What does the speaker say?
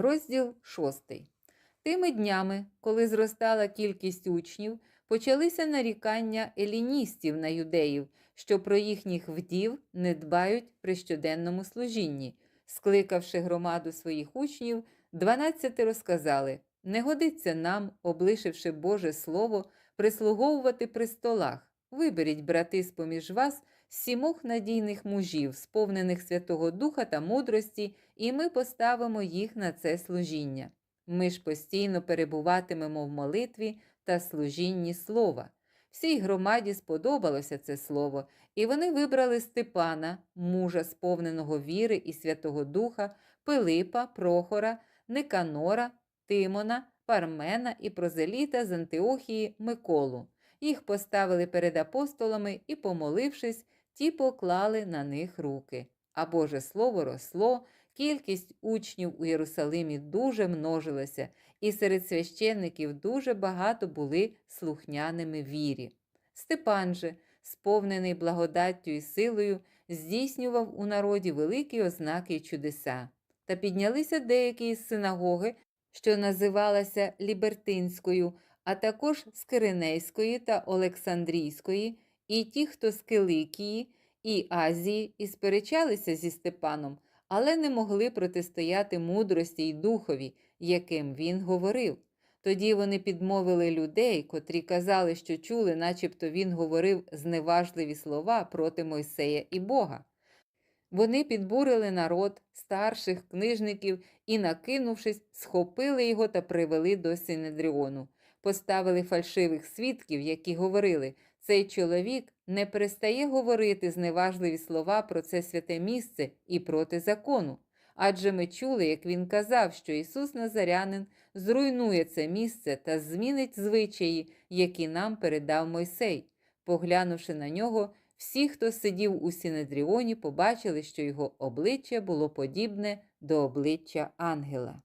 Розділ 6. Тими днями, коли зростала кількість учнів, почалися нарікання еліністів на юдеїв, що про їхніх вдів не дбають при щоденному служінні. Скликавши громаду своїх учнів, дванадцяти розказали: не годиться нам, облишивши Боже Слово, прислуговувати при столах. Виберіть, брати, з поміж вас сімох надійних мужів, сповнених Святого Духа та мудрості, і ми поставимо їх на це служіння. Ми ж постійно перебуватимемо в молитві та служінні слова. Всій громаді сподобалося це слово, і вони вибрали Степана, мужа, сповненого віри і Святого Духа, Пилипа, Прохора, Никанора, Тимона, Пармена і Прозеліта з Антиохії Миколу. Їх поставили перед апостолами і, помолившись, ті поклали на них руки. А Боже Слово росло, кількість учнів у Єрусалимі дуже множилася, і серед священників дуже багато були слухняними вірі. Степан же, сповнений благодаттю і силою, здійснював у народі великі ознаки й чудеса. Та піднялися деякі із синагоги, що називалася Лібертинською, а також з Киринейської та Олександрійської, і ті, хто з Киликії і Азії, і сперечалися зі Степаном, але не могли протистояти мудрості й духові, яким він говорив. Тоді вони підмовили людей, котрі казали, що чули, начебто він говорив зневажливі слова проти Мойсея і Бога. Вони підбурили народ, старших книжників і, накинувшись, схопили його та привели до Синедріону. Поставили фальшивих свідків, які говорили: цей чоловік не перестає говорити зневажливі слова про це святе місце і проти закону. Адже ми чули, як він казав, що Ісус Назарянин зруйнує це місце та змінить звичаї, які нам передав Мойсей. Поглянувши на нього, всі, хто сидів у Синедріоні, побачили, що його обличчя було подібне до обличчя ангела.